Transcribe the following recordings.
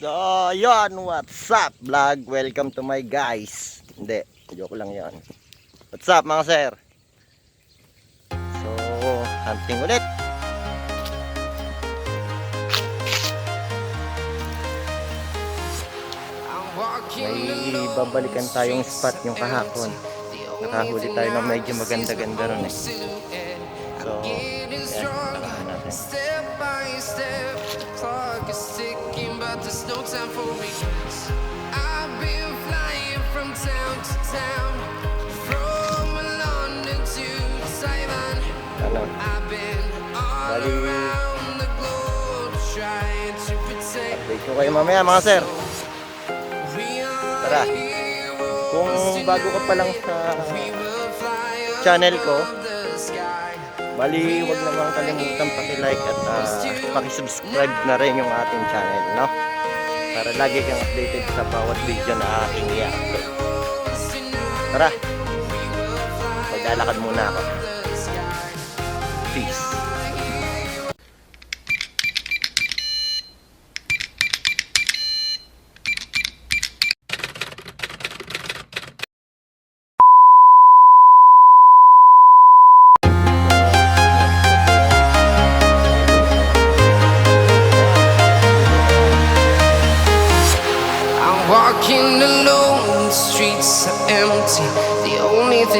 So, yon what's up vlog? Welcome to my guys. Hindi, joke lang yon. What's up mga sir? So, hunting ulit. May babalikan tayong spot yung kahapon. Nakahuli tayo ng medyo maganda-ganda ron eh. So, yan, natin. Step by step, clock is ticking, but there's no time for me. I've been flying from town to town, from London to Taiwan. I've been all around the globe trying to protect. update ko kayo mamaya mga sir. Tara. Kung bago ka pa lang sa channel ko. Bali, wag naman kalimutan paki-like at uh, paki-subscribe na rin yung ating channel, no? Para lagi kang updated sa bawat video na aking i-upload. Tara! Maglalakad muna ako. Peace!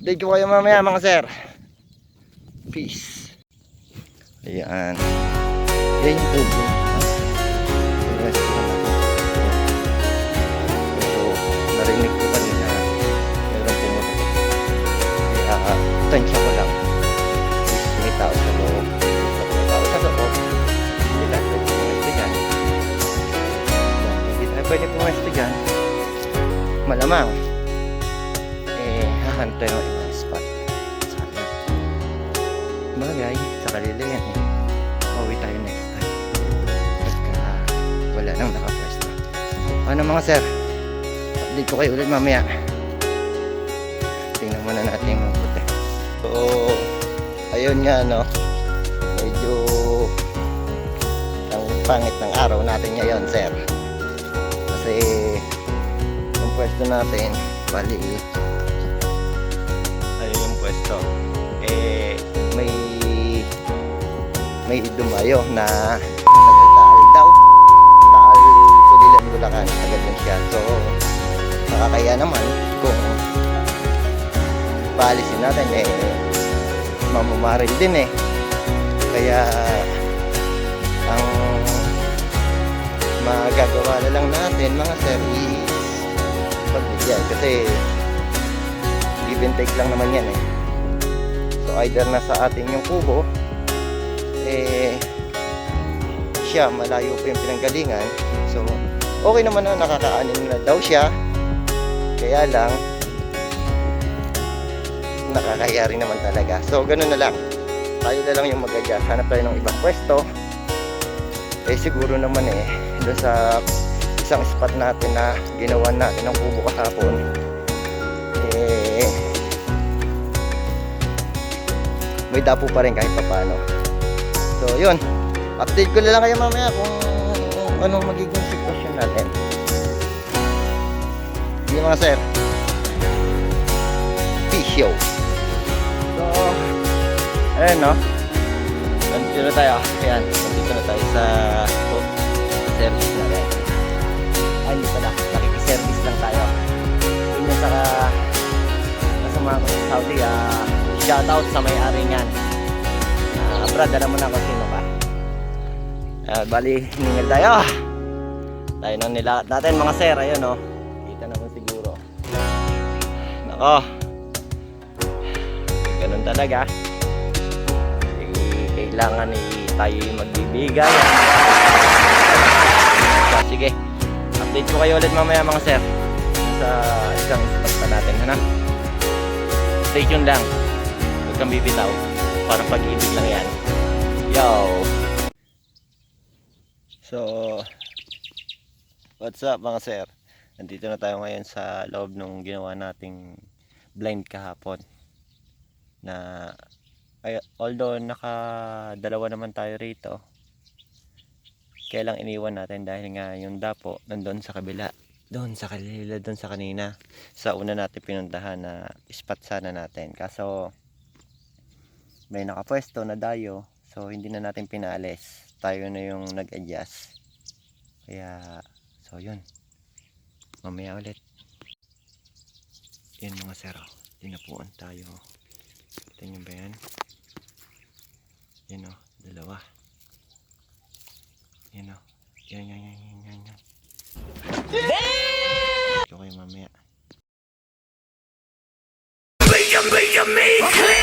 Update ko kayo mamaya mga sir. Peace. Ayan. Yan yung tubo. Narinig ko kanina meron pumutok. Kaya uh, tansya ko lang. Is may tao sa loob. May tao sa loob, hindi tayo pwede pumwesto dyan. Hindi tayo pwede pumwesto dyan. Malamang eh, hahantay tayo next time. Pagka wala nang nakapwesto. Ano mga sir? Update ko kayo ulit mamaya. Tingnan muna natin yung mabuti. So, ayun nga no. Medyo ang pangit ng araw natin ngayon, sir. Kasi yung pwesto natin, bali may dumayo na nagtaal daw. Taal Pulilan Bulacan agad yun siya. So nakakaya naman kung paalisin natin eh mamumaril din eh. Kaya ang magagawa na lang natin mga sir is pagbigyan. Kasi give and take lang naman yan eh. So either nasa atin yung kubo eh siya malayo pa yung pinanggalingan. So okay naman na nakakaanin na daw siya. Kaya lang nakakaya rin naman talaga. So ganun na lang. Tayo na lang yung mag-adjust. Hanap tayo ng ibang pwesto. Eh siguro naman eh doon sa isang spot natin na ginawa natin ng kubo kahapon eh may dapo pa rin kahit papaano. So, yun. Update ko na lang kayo mamaya kung anong magiging sitwasyon natin. Hindi mga sir. Fish show. So, ayun no. Nandito na tayo. Ayan, nandito na tayo sa oh, service natin. Ay, hindi pala. Nakikiservice lang tayo. Yun yung sa kasama ko sa Saudi. Ah, shoutout sa may-ari niyan. Brad, alam mo na kung sino ka. Ah, bali, hiningal tayo. Tayo nang nilakat natin mga sir. Ayun oh. Kita naman siguro. Nako. Ganun talaga. Eh, kailangan eh, tayo magbibigay. Sige. Update ko kayo ulit mamaya mga sir. Sa isang spot pa natin. Ano? Stay tuned lang. Huwag kang bibitaw. Parang pag-ibig lang yan. Yo! So, what's up mga sir? Nandito na tayo ngayon sa loob nung ginawa nating blind kahapon. Na, ay, although naka dalawa naman tayo rito, kaya lang iniwan natin dahil nga yung dapo nandun sa kabila. Doon sa kalila, doon sa kanina. Sa una natin pinuntahan na spot sana natin. Kaso, may nakapwesto na dayo so hindi na natin pinalis tayo na yung nag adjust kaya so yun. Mamaya ulit. Yun mga sero oh. dinapuan tayo. Kita nyo ba yan? Yun o dalawa. Yun oh. o yan yan yan yan yan yan ito kayo mamaya. Bigyan, bigyan, make